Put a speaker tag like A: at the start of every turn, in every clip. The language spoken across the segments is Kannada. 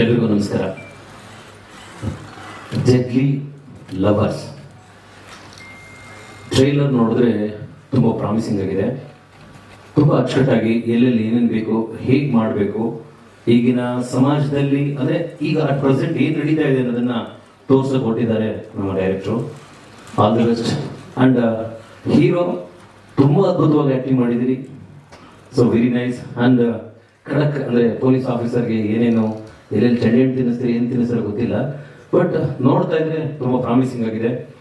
A: ಎಲ್ರಿಗೂ ನಮಸ್ಕಾರ. ಜಗ್ಲಿ ಲವರ್ಸ್ ಟ್ರೈಲರ್ ನೋಡಿದ್ರೆ ತುಂಬ ಪ್ರಾಮಿಸಿಂಗ್ ಆಗಿದೆ. ತುಂಬ ಅಚ್ಚುಕಟ್ಟಾಗಿ ಎಲ್ಲೆಲ್ಲಿ ಏನೇನು ಬೇಕು, ಹೇಗೆ ಮಾಡಬೇಕು, ಈಗಿನ ಸಮಾಜದಲ್ಲಿ, ಅಂದರೆ ಈಗ ಅಟ್ ಪ್ರೆಸೆಂಟ್ ಏನು ನಡೀತಾ ಇದೆ ಅನ್ನೋದನ್ನ ತೋರ್ಸಕ್ಕೆ ಕೊಟ್ಟಿದ್ದಾರೆ ನಮ್ಮ ಡೈರೆಕ್ಟ್ರು all the best and hero ತುಂಬ ಅದ್ಭುತವಾಗಿ ಆ್ಯಕ್ಟಿಂಗ್ ಮಾಡಿದಿರಿ ಸೊ ವೆರಿ ನೈಸ್ ಅಂಡ್ ಖಡಕ್ ಅಂದರೆ ಪೊಲೀಸ್ ಆಫೀಸರ್ಗೆ ಏನೇನು ಎಲ್ಲೆಲ್ಲಿ ಚೆಂಡೆಣ್ಣು ತಿನ್ನಿಸ್ತೀರಿ, ಏನು ತಿನ್ನಿಸ್ತಾರೆ ಗೊತ್ತಿಲ್ಲ. ಬಟ್ ನೋಡ್ತಾ ಇದ್ರೆ ತುಂಬ ಪ್ರಾಮಿಸಿಂಗ್ ಆಗಿದೆ.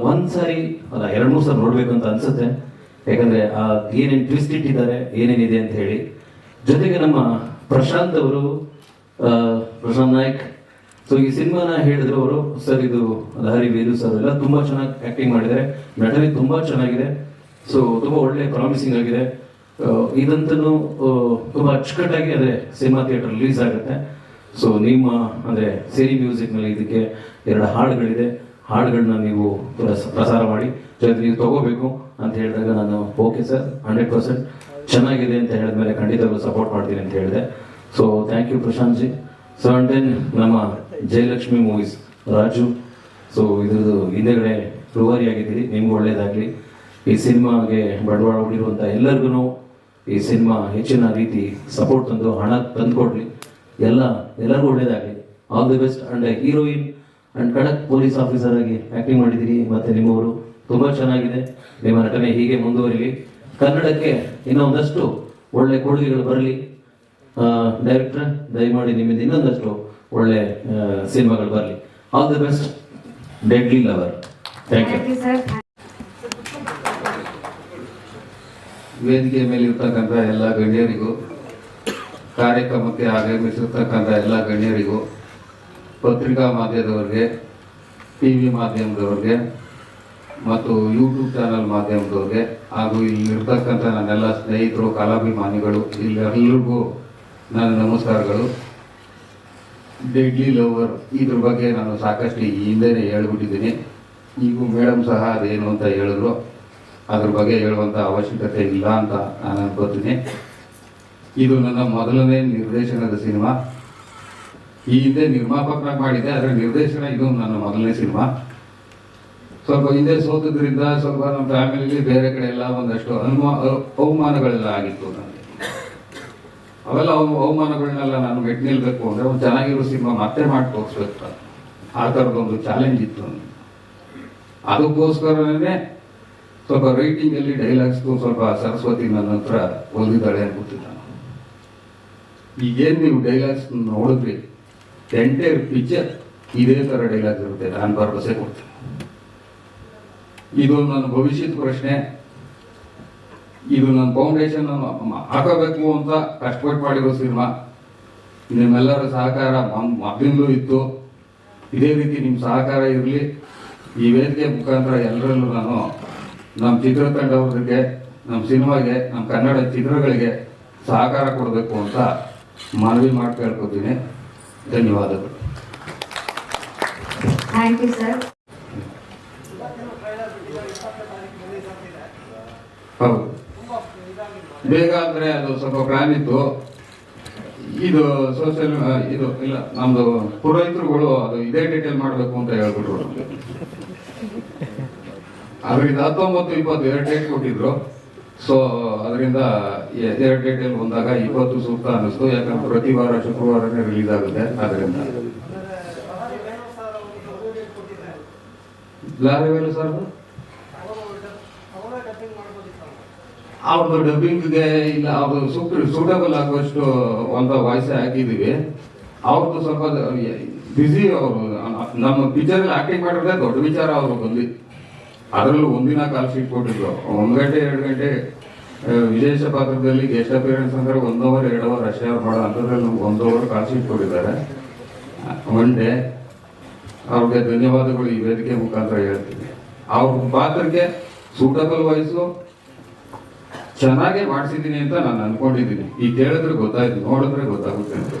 A: ಒಂದು ಸಾರಿ, ಅಲ್ಲ, ಎರಡು ಮೂರು ಸಾರಿ ನೋಡ್ಬೇಕು ಅಂತ ಅನ್ಸುತ್ತೆ. ಯಾಕಂದ್ರೆ, ಆ, ಏನೇನು ಟ್ವಿಸ್ಟ್ ಇಟ್ಟಿದ್ದಾರೆ ಏನೇನಿದೆ ಅಂತ ಹೇಳಿ. ಜೊತೆಗೆ ನಮ್ಮ ಪ್ರಶಾಂತ್ ಅವರು ಪ್ರಶಾಂತ್ ನಾಯ್ಕ್. ಸೊ ಈ ಸಿನಿಮಾನ ಹೇಳಿದ್ರು ಅವರು, ಸರ್, ಇದು ಲಹರಿ ವೇದು ಸರ್ ಎಲ್ಲ ತುಂಬಾ ಚೆನ್ನಾಗಿ ಆಕ್ಟಿಂಗ್ ಮಾಡಿದ್ದಾರೆ. ನಟನೆ ತುಂಬಾ ಚೆನ್ನಾಗಿದೆ. ಸೊ ತುಂಬಾ ಒಳ್ಳೆ ಪ್ರಾಮಿಸಿಂಗ್ ಆಗಿದೆ. ಇದಂತೂ ತುಂಬಾ ಅಚ್ಚುಕಟ್ಟಾಗಿ ಅದೇ ಸಿನಿಮಾ ಥಿಯೇಟರ್ ರಿಲೀಸ್ ಆಗುತ್ತೆ. ಸೊ ನಿಮ್ಮ, ಅಂದ್ರೆ ಸಿರಿ ಮ್ಯೂಸಿಕ್ನಲ್ಲಿ ಇದಕ್ಕೆ ಎರಡು ಹಾಡುಗಳಿದೆ. ಹಾಡುಗಳನ್ನ ನೀವು ಪ್ರಸ- ಪ್ರಸಾರ ಮಾಡಿ. ಜೊತೆ ನೀವು ತಗೋಬೇಕು ಅಂತ ಹೇಳಿದಾಗ ನಾನು ಓಕೆ ಸರ್ ಹಂಡ್ರೆಡ್ ಪರ್ಸೆಂಟ್ ಚೆನ್ನಾಗಿದೆ ಅಂತ ಹೇಳಿದ್ಮೇಲೆ ಖಂಡಿತವಾಗ್ಲೂ ಸಪೋರ್ಟ್ ಮಾಡ್ತೀನಿ ಅಂತ ಹೇಳಿದೆ. So thank you Prashanth ji so and then ನಮ್ಮ ಜಯಲಕ್ಷ್ಮಿ ಮೂವೀಸ್ ರಾಜು. ಸೊ ಇದ್ರದ್ದು ಹಿಂದೆಗಡೆ ಆಗಿದ್ದೀರಿ. ನಿಮ್ಗೆ ಒಳ್ಳೇದಾಗಲಿ. ಈ ಸಿನಿಮಾಗೆ ಬಂಡವಾಳ ಹೊಡಿರುವಂಥ ಎಲ್ಲರಿಗೂ ಈ ಸಿನಿಮಾ ಹೆಚ್ಚಿನ ರೀತಿ ಸಪೋರ್ಟ್ ತಂದು ಹಣ ತಂದ್ಕೊಡ್ಲಿ. ಎಲ್ಲ ಎಲ್ಲರಿಗೂ ಒಳ್ಳೇದಾಗಲಿ. All the best and heroine and kadak police officer ಆಗಿ ಆಕ್ಟಿಂಗ್ ಮಾಡಿದಿರಿ. ಮತ್ತೆ ನಿಮ್ಮವರು ತುಂಬಾ ಚೆನ್ನಾಗಿದೆ. ನಿಮ್ಮ ನಟನೆ ಹೀಗೆ ಮುಂದುವರಿಲಿ. ಕನ್ನಡಕ್ಕೆ ಇನ್ನೊಂದಷ್ಟು ಒಳ್ಳೆ ಕೊಡುಗೆಗಳು ಬರಲಿ. ಡೈರೆಕ್ಟರ್ ದಯಮಾಡಿ ನಿಮ್ಮಿಂದ ಇನ್ನೊಂದಷ್ಟು ಒಳ್ಳೆ ಸಿನಿಮಾಗಳು ಬರಲಿ. All the best deadly lover thank you
B: thank you sir
C: ವೇದಿಕೆ ಮೇಲೆ ಇರ್ತಕ್ಕಂಥ ಎಲ್ಲ ಗಣ್ಯರಿಗೂ ಕಾರ್ಯಕ್ರಮಕ್ಕೆ ಆಗಮಿಸಿರ್ತಕ್ಕಂಥ ಎಲ್ಲ ಗಣ್ಯರಿಗೂ ಪತ್ರಿಕಾ ಮಾಧ್ಯಮದವ್ರಿಗೆ ಟಿ ವಿ ಮಾಧ್ಯಮದವ್ರಿಗೆ ಮತ್ತು ಯೂಟ್ಯೂಬ್ ಚಾನಲ್ ಮಾಧ್ಯಮದವ್ರಿಗೆ ಹಾಗೂ ಇಲ್ಲಿರ್ತಕ್ಕಂಥ ನನ್ನೆಲ್ಲ ಸ್ನೇಹಿತರು, ಕಲಾಭಿಮಾನಿಗಳು ಇಲ್ಲೆಲ್ಲರಿಗೂ ನನ್ನ ನಮಸ್ಕಾರಗಳು. ಡೆಡ್ಲಿ ಲವರ್ ಇದ್ರ ಬಗ್ಗೆ ನಾನು ಸಾಕಷ್ಟು ಈ ಹಿಂದೆನೇ ಹೇಳ್ಬಿಟ್ಟಿದ್ದೀನಿ. ಈಗೂ ಮೇಡಮ್ ಸಹ ಅದೇನು ಅಂತ ಹೇಳಿದ್ರು. ಅದ್ರ ಬಗ್ಗೆ ಹೇಳುವಂಥ ಅವಶ್ಯಕತೆ ಇಲ್ಲ ಅಂತ ನಾನು ಅನ್ಕೋತೀನಿ. ಇದು ನನ್ನ ಮೊದಲನೇ ನಿರ್ದೇಶನದ ಸಿನಿಮಾ. ಈ ಹಿಂದೆ ನಿರ್ಮಾಪಕನಾಗಿ ಮಾಡಿದ್ದೆ ಅದರ ನಿರ್ದೇಶನ ಇದು ನನ್ನ ಮೊದಲನೇ ಸಿನಿಮಾ. ಸ್ವಲ್ಪ ಹಿಂದೆ ಸೋತದ್ರಿಂದ ಸ್ವಲ್ಪ ನಮ್ಮ ಫ್ಯಾಮಿಲಿಲಿ ಬೇರೆ ಕಡೆ ಎಲ್ಲ ಒಂದಷ್ಟು ಅನುಮಾ ಅವಮಾನಗಳೆಲ್ಲ ಆಗಿತ್ತು ನನಗೆ. ಅವೆಲ್ಲ ಅವ- ಅವಮಾನಗಳನ್ನೆಲ್ಲ ನಾನು ಮೆಟ್ ನಿಲ್ಬೇಕು ಅಂದ್ರೆ ಒಂದು ಚೆನ್ನಾಗಿರೋ ಸಿನಿಮಾ ಮತ್ತೆ ಮಾಡಿ ತೋರಿಸ್ಬೇಕು ಆ ಥರದೊಂದು ಚಾಲೆಂಜ್ ಇತ್ತು ನನಗೆ. ಅದಕ್ಕೋಸ್ಕರನೇ ಸ್ವಲ್ಪ ರೈಟಿಂಗಲ್ಲಿ ಅಲ್ಲಿ ಡೈಲಾಗ್ಸ್ ಸ್ವಲ್ಪ ಸರಸ್ವತಿ ನನ್ನ ಹತ್ರ ಅಂತ ನಾನು. ಈಗೇನು ನೀವು ಡೈಲಾಗ್ಸ್ ನೋಡಿದ್ರಿ? ಎಂಟೈರ್ ಪಿಕ್ಚರ್ ಇದೇ ತರ ಡೈಲಾಗ್ಸ್ ಇರುತ್ತೆ, ನಾನು ಭರವಸೆ ಕೊಡ್ತೀನಿ. ಇದು ನನ್ನ ಭವಿಷ್ಯದ ಪ್ರಶ್ನೆ. ಇದು ನನ್ನ ಫೌಂಡೇಶನ್ ಹಾಕಬೇಕು ಅಂತ ಕಷ್ಟಪಟ್ಟು ಮಾಡಿರೋ ಸಿನಿಮಾ. ನಿಮ್ಮೆಲ್ಲರ ಸಹಕಾರ ಮೊದಲಿಂದಲೂ ಇತ್ತು. ಇದೇ ರೀತಿ ನಿಮ್ಮ ಸಹಕಾರ ಇರಲಿ. ಈ ವೇದಿಕೆ ಮುಖಾಂತರ ಎಲ್ಲರಲ್ಲೂ ನಾನು ನಮ್ಮ ಚಿತ್ರತಂಡವ್ರಿಗೆ ನಮ್ಮ ಸಿನಿಮಾಗೆ ನಮ್ಮ ಕನ್ನಡ ಚಿತ್ರಗಳಿಗೆ ಸಹಕಾರ ಕೊಡಬೇಕು ಅಂತ ಮನವಿ ಮಾಡಿ ಕೇಳ್ಕೊತೀನಿ ಧನ್ಯವಾದಗಳು.
B: ಥ್ಯಾಂಕ್ ಯು ಸರ್
C: ಹೌದು. ಬೇಗ ಅಂದ್ರೆ ಅದು ಸ್ವಲ್ಪ ಪ್ಲಾನ್ ಇತ್ತು. ಇದು ಸೋಷಿಯಲ್ ಇದು ಇಲ್ಲ ನಮ್ದು ಪುರೋಹಿತರುಗಳು ಅದು ಇದೇ ಡೀಟೇಲ್ ಮಾಡಬೇಕು ಅಂತ ಹೇಳ್ಬಿಟ್ರು ಅವ್ರಿಗೆ ಹತ್ತೊಂಬತ್ತು ಇಪ್ಪತ್ತು ಎರಡು ಡೇಟ್ ಕೊಟ್ಟಿದ್ರು. ಸೊ ಅದರಿಂದ ಎರಡು ಡೇಟಲ್ಲಿ ಬಂದಾಗ ಇಪ್ಪತ್ತು ಸೂಕ್ತ ಅನ್ನಿಸ್ತು. ಯಾಕಂದ್ರೆ ಪ್ರತಿ ವಾರ ಶುಕ್ರವಾರನೇ ರಿಲೀಸ್ ಆಗುತ್ತೆ. ಅದರಿಂದ ಲಾರಿವೇಲು ಸರ್? ಅವ್ರದ್ದು ಡಬ್ಬಿಂಗ್ಗೆ ಇಲ್ಲ, ಅವ್ರದ್ದು ಸೂಕ್ತ ಸೂಟಬಲ್ ಆಗುವಷ್ಟು ಒಂದು ವಾಯ್ಸ್ ಹಾಕಿದೀವಿ ಅವ್ರದ್ದು ಸ್ವಲ್ಪ ಬಿಸಿ ಅವರು. ನಮ್ಮ ಪಿಕ್ಚರ್ ಅಲ್ಲಿ ಆಕ್ಟಿಂಗ್ ಮಾಡಿದ್ರೆ ದೊಡ್ಡ ವಿಚಾರ ಅವರು ಬಂದು. ಅದರಲ್ಲೂ ಒಂದಿನ ಕಾಲ್ ಶೀಟ್ ಕೊಟ್ಟಿದ್ರು. ಒಂದು ಗಂಟೆ, ಎರಡು ಗಂಟೆ ವಿಶೇಷ ಪಾತ್ರದಲ್ಲಿ ಗೆಸ್ಟ್ ಅಪಿಯರೆನ್ಸ್ ಅಂದ್ರೆ ಒಂದು ಅವರ್ ಎರಡು ಓವರ್ ಅಷ್ಟೇ ಮಾಡೋ ಅಂಥದ್ರಲ್ಲಿ ಒಂದು ಓವರ್ ಕಾಲ್ ಶೀಟ್ ಕೊಟ್ಟಿದ್ದಾರೆ ಒನ್ ಡೇ ಅವ್ರಿಗೆ ಧನ್ಯವಾದಗಳು ಈ ವೇದಿಕೆ ಮುಖಾಂತರ ಹೇಳ್ತೀನಿ. ಅವ್ರ ಪಾತ್ರಕ್ಕೆ ಸೂಟಬಲ್ ವಾಯ್ಸು ಚೆನ್ನಾಗೇ ಮಾಡಿಸಿದ್ದೀನಿ ಅಂತ ನಾನು ಅನ್ಕೊಂಡಿದ್ದೀನಿ. ಈ ಕೇಳಿದ್ರೆ ಗೊತ್ತಾಯ್ತು, ನೋಡಿದ್ರೆ ಗೊತ್ತಾಗುತ್ತೆ ಅಂತ.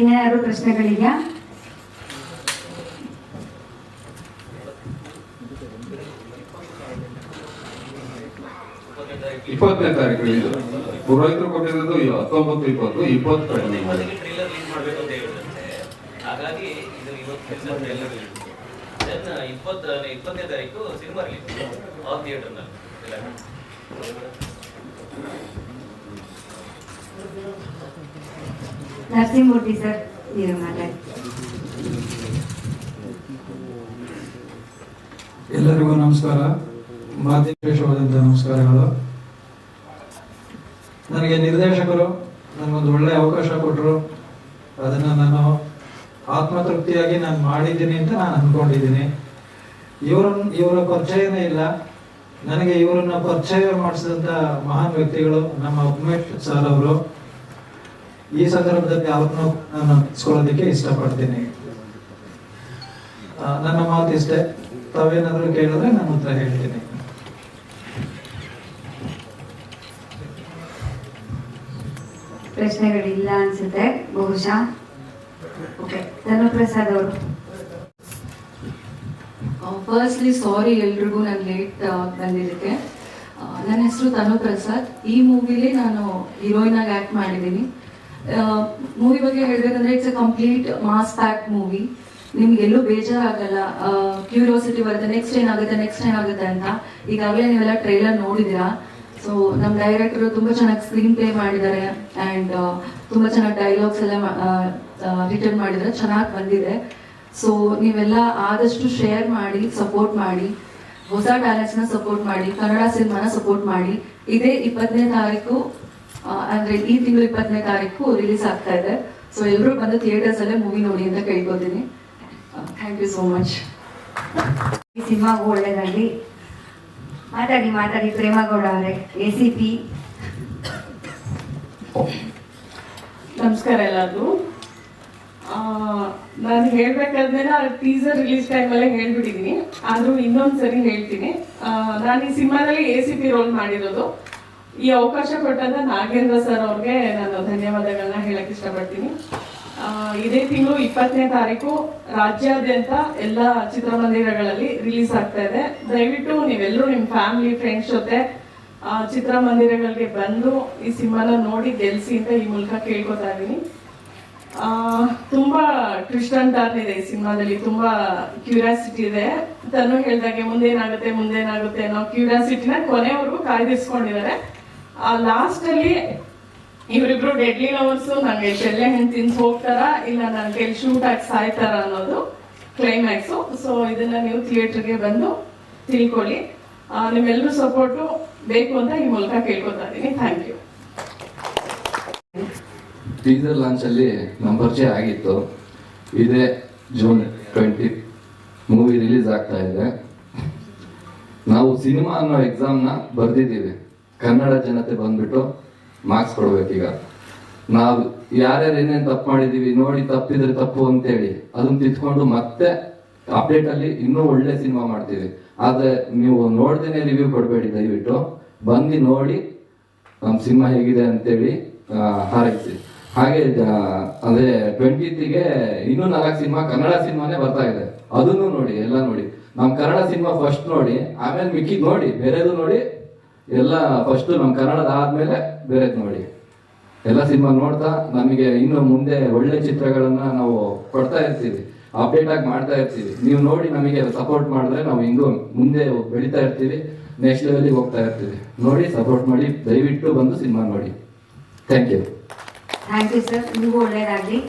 B: ಇನ್ಯಾರು ಪ್ರಶ್ನೆಗಳಿದೆಯಾ?
D: ಇಪ್ಪತ್ತನೇ ತಾರೀಕು ಇದು ಪುರೋಹಿತರು ಕೊಟ್ಟಿರೋದು ಹತ್ತೊಂಬತ್ತು ಇಪ್ಪತ್ತು ಇಪ್ಪತ್ತು ಕಡಿಮೆ ಮಾಡಿ
A: ಇಪ್ಪತ್ತನೇ ತಾರೀಕು ಸಿನಿಮಾ ಆ ಥಿಯೇಟರ್ನಲ್ಲಿ
B: ನರಸಿಂಹಮೂರ್ತಿ ಸರ್ ನೀವು ಮಾತಾಡಿ.
E: ಎಲ್ಲರಿಗೂ ನಮಸ್ಕಾರ. ಮಾಧ್ಯಮ ವಿಶೇಷವಾದಂಥ ನಮಸ್ಕಾರಗಳು. ನನಗೆ ನಿರ್ದೇಶಕರು ನನಗೊಂದು ಒಳ್ಳೆಯ ಅವಕಾಶ ಕೊಟ್ಟರು ಅದನ್ನು ನಾನು ಆತ್ಮತೃಪ್ತಿಯಾಗಿ ನಾನು ಮಾಡಿದ್ದೀನಿ ಅಂತ ನಾನು ಅಂದ್ಕೊಂಡಿದ್ದೀನಿ ಇವರನ್ನ ಇವರ ಪರಿಚಯನೇ ಇಲ್ಲ. ನನಗೆ ಇವರನ್ನ ಪರಿಚಯ ಮಾಡಿಸಿದಂಥ ಮಹಾನ್ ವ್ಯಕ್ತಿಗಳು ನಮ್ಮ ಉಮೇಶ್ ಸರ್ ಅವರು. ಈ ಸಂದರ್ಭದಲ್ಲಿ ಅವ್ರನ್ನು ನಾನು ಸ್ಕೊಳ್ಳೋದಕ್ಕೆ ಇಷ್ಟಪಡ್ತೀನಿ. ನನ್ನ ಮಾತು ಇಷ್ಟೇ ತಾವೇನಾದರೂ ಕೇಳಿದ್ರೆ ನಾನು ಉತ್ತರ ಹೇಳ್ತೀನಿ.
B: ಪ್ರಶ್ನೆಗಳಿಲ್ಲ ಅನ್ಸುತ್ತೆ, ಬಹುಶಃ. ಓಕೆ ಧನುಪ್ರಸಾದ್ ಅವರು.
F: ಫಸ್ಟ್ಲಿ ಸಾರಿ ಎಲ್ರಿಗೂ ನಾನು ಲೇಟ್ ಬಂದಿದ್ದಕ್ಕೆ. ನನ್ನ ಹೆಸರು ತನು ಪ್ರಸಾದ್ ಈ ಮೂವಿಲಿ ನಾನು ಹೀರೋಯಿನ್ ಆಗಿ ಆಕ್ಟ್ ಮಾಡಿದ್ದೀನಿ. ಮೂವಿ ಬಗ್ಗೆ ಹೇಳ್ಬೇಕಂದ್ರೆ it's a complete mass pack movie ನಿಮ್ಗೆ ಎಲ್ಲೂ ಬೇಜಾರಾಗಲ್ಲ ಕ್ಯೂರಿಯಾಸಿಟಿ ಬರುತ್ತೆ. ನೆಕ್ಸ್ಟ್ ಏನಾಗುತ್ತೆ? ನೆಕ್ಸ್ಟ್ ಏನಾಗುತ್ತೆ ಅಂತ. ಈಗಾಗಲೇ ನೀವೆಲ್ಲ ಟ್ರೈಲರ್ ನೋಡಿದ್ದೀರಾ? ಸೊ ನಮ್ಮ ಡೈರೆಕ್ಟರ್ ತುಂಬಾ ಚೆನ್ನಾಗಿ ಸ್ಕ್ರೀನ್ ಪ್ಲೇ ಮಾಡಿದ್ದಾರೆ ಅಂಡ್ ತುಂಬಾ ಚೆನ್ನಾಗಿ ಡೈಲಾಗ್ಸ್ ಎಲ್ಲ ರಿಟರ್ನ್ ಮಾಡಿದ್ದಾರೆ, ಚೆನ್ನಾಗಿ ಬಂದಿದೆ. ಸೊ ನೀವೆಲ್ಲ ಆದಷ್ಟು ಶೇರ್ ಮಾಡಿ ಸಪೋರ್ಟ್ ಮಾಡಿ, ಹೊಸ ನ ಸಪೋರ್ಟ್ ಮಾಡಿ, ಕನ್ನಡ ಸಿನಿಮಾನ ಸಪೋರ್ಟ್ ಮಾಡಿ. ಇದೇ ಇಪ್ಪತ್ತನೇ ತಾರೀಕು ಅಂದ್ರೆ ಈ ತಿಂಗಳು ಇಪ್ಪತ್ತನೇ ತಾರೀಕು ರಿಲೀಸ್ ಆಗ್ತಾ ಇದೆ. ಸೊ ಎಲ್ಲರೂ ಬಂದು ಥಿಯೇಟರ್ಸ್ ಅಲ್ಲೇ ಮೂವಿ ನೋಡಿ ಅಂತ ಕೇಳ್ಕೊತೀನಿ. ಥ್ಯಾಂಕ್ ಯು ಸೋ ಮಚ್
B: ಈ ಸಿನಿಮಾಗೂ ಒಳ್ಳೇದಾಗ್ಲಿ. ಮಾತಾಡಿ ಮಾತಾಡಿ, ಪ್ರೇಮಗೌಡ ಅವರೇ ಎ ಸಿ ಪಿ
G: ನಮಸ್ಕಾರ ಎಲ್ಲರಿಗೂ. ನಾನು ಹೇಳ್ಬೇಕಾದ್ರೆ ಟೀಸರ್ ರಿಲೀಸ್ ಟೈಮಲ್ಲೇ ಹೇಳ್ಬಿಟ್ಟಿದ್ದೀನಿ ಆದ್ರೂ ಇನ್ನೊಂದ್ಸರಿ ಹೇಳ್ತೀನಿ. ನಾನು ಈ ಸಿನಿಮಾದಲ್ಲಿ ಎ ಸಿ ಪಿ ರೋಲ್ ಮಾಡಿರೋದು. ಈ ಅವಕಾಶ ಕೊಟ್ಟಂತ ನಾಗೇಂದ್ರ ಸರ್ ಅವ್ರಿಗೆ ನಾನು ಧನ್ಯವಾದಗಳನ್ನ ಹೇಳಕ್ ಇಷ್ಟಪಡ್ತೀನಿ. ಇದೇ ತಿಂಗಳು ಇಪ್ಪತ್ತನೇ ತಾರೀಕು ರಾಜ್ಯಾದ್ಯಂತ ಎಲ್ಲ ಚಿತ್ರಮಂದಿರಗಳಲ್ಲಿ ರಿಲೀಸ್ ಆಗ್ತಾ ಇದೆ. ದಯವಿಟ್ಟು ನೀವೆಲ್ಲರೂ ನಿಮ್ಮ ಫ್ಯಾಮಿಲಿ ಫ್ರೆಂಡ್ಸ್ ಜೊತೆ ಚಿತ್ರಮಂದಿರಗಳಿಗೆ ಬಂದು ಈ ಸಿನಿಮಾನ ನೋಡಿ ಗೆಲ್ಸಿ ಅಂತ ಈ ಮೂಲಕ ಕೇಳ್ಕೊತಾ ಇದ್ದೀನಿ. ತುಂಬಾ ಟ್ವಿಸ್ಟ್ ಅಂತ ಇದೆ ಈ ಸಿನಿಮಾದಲ್ಲಿ. ತುಂಬಾ ಕ್ಯೂರಿಯಾಸಿಟಿ ಇದೆ. ತಾನು ಹೇಳ್ದಾಗೆ ಮುಂದೇನಾಗುತ್ತೆ ಮುಂದೇನಾಗುತ್ತೆ ಅನ್ನೋ ಕ್ಯೂರಿಯಾಸಿಟಿನ ಕೊನೆವರೆಗೂ ಕಾಯ್ದಿರಿಸ್ಕೊಂಡಿದ್ದಾರೆ. ಆ ಲಾಸ್ಟ್ ಅಲ್ಲಿ ಇವರಿಬ್ರು ಡೆಡ್ಲಿ ಲವರ್ಸ್ ನನಗೆ ಚೆಲ್ಲೆ ಹೆಣ್ಣು ತಿನ್ಸ್ ಹೋಗ್ತಾರ, ಇಲ್ಲ ನನ್ನ ಕೈಲಿ ಶೂಟ್ ಆಗಿ ಸಾಯ್ತಾರ ಅನ್ನೋದು ಕ್ಲೈಮ್ಯಾಕ್ಸ್ ಸೊ ಇದನ್ನ ನೀವು ಥಿಯೇಟರ್ಗೆ ಬಂದು ತಿಳ್ಕೊಳ್ಳಿ. ನಿಮ್ಮೆಲ್ಲರೂ ಸಪೋರ್ಟು ಬೇಕು ಅಂತ ಈ ಮೂಲಕ ಕೇಳ್ಕೊತಾ ಇದ್ದೀನಿ. ಥ್ಯಾಂಕ್ ಯು
D: ಟೀಸರ್ ಲಾಂಚ್ ಅಲ್ಲಿ ನಂಬರ್ ಪರಿಚಯ ಆಗಿತ್ತು. ಇದೇ ಜೂನ್ ಟ್ವೆಂಟಿ ಮೂವಿ ರಿಲೀಸ್ ಆಗ್ತಾ ಇದೆ. ನಾವು ಸಿನಿಮಾ ಅನ್ನೋ ಎಕ್ಸಾಮ್ನ ಬರೆದಿದ್ದೀವಿ. ಕನ್ನಡ ಜನತೆ ಬಂದ್ಬಿಟ್ಟು ಮಾರ್ಕ್ಸ್ ಕೊಡ್ಬೇಕೀಗ ನಾವು ಯಾರ್ಯಾರು ಏನೇನು ತಪ್ಪು ಮಾಡಿದೀವಿ, ನೋಡಿ ತಪ್ಪಿದ್ರೆ ತಪ್ಪು ಅಂತೇಳಿ ಅದನ್ನ ತಿದ್ಕೊಂಡು ಮತ್ತೆ ಅಪ್ಡೇಟ್ ಅಲ್ಲಿ ಇನ್ನೂ ಒಳ್ಳೆ ಸಿನಿಮಾ ಮಾಡ್ತೀವಿ. ಆದ್ರೆ ನೀವು ನೋಡ್ದೇನೆ ರಿವ್ಯೂ ಕೊಡಬೇಡಿ ದಯವಿಟ್ಟು. ಬಂದು ನೋಡಿ ನಮ್ಮ ಸಿನಿಮಾ ಹೇಗಿದೆ ಅಂತೇಳಿ ಹಾರೈಸಿ. ಹಾಗೆ ಅದೇ ಅಂದ್ರೆ ಟ್ವೆಂಟಿಗೆ ಇನ್ನೂ ನಾಲ್ಕು ಸಿನಿಮಾ ಕನ್ನಡ ಸಿನಿಮಾನೇ ಬರ್ತಾ ಇದೆ. ಅದನ್ನು ನೋಡಿ, ಎಲ್ಲ ನೋಡಿ. ನಮ್ ಕನ್ನಡ ಸಿನಿಮಾ ಫಸ್ಟ್ ನೋಡಿ, ಆಮೇಲೆ ಮಿಕ್ಕಿದ್ ನೋಡಿ, ಬೇರೆದು ನೋಡಿ, ಎಲ್ಲ ಫಸ್ಟ್ ನಮ್ ಕನ್ನಡದ ಆದ್ಮೇಲೆ ಬೇರೆದ್ ನೋಡಿ. ಎಲ್ಲ ಸಿನಿಮಾ ನೋಡ್ತಾ ನಮಗೆ ಇನ್ನು ಮುಂದೆ ಒಳ್ಳೆ ಚಿತ್ರಗಳನ್ನ ನಾವು ಕೊಡ್ತಾ ಇರ್ತೀವಿ ಅಪ್ಡೇಟ್ ಆಗಿ ಮಾಡ್ತಾ ಇರ್ತೀವಿ. ನೀವು ನೋಡಿ ನಮಗೆ ಸಪೋರ್ಟ್ ಮಾಡಿದ್ರೆ ನಾವು ಹಿಂಗೂ ಮುಂದೆ ಬೆಳೀತಾ ಇರ್ತೀವಿ ನೆಕ್ಸ್ಟ್ ಲೆವೆಲ್ಗೆ ಹೋಗ್ತಾ ಇರ್ತೀವಿ. ನೋಡಿ ಸಪೋರ್ಟ್ ಮಾಡಿ, ದಯವಿಟ್ಟು ಬಂದು ಸಿನಿಮಾ ನೋಡಿ. Thank you
B: thank you sir ನಿಮಗೂ ಒಳ್ಳೇದಾಗ್ಲಿ.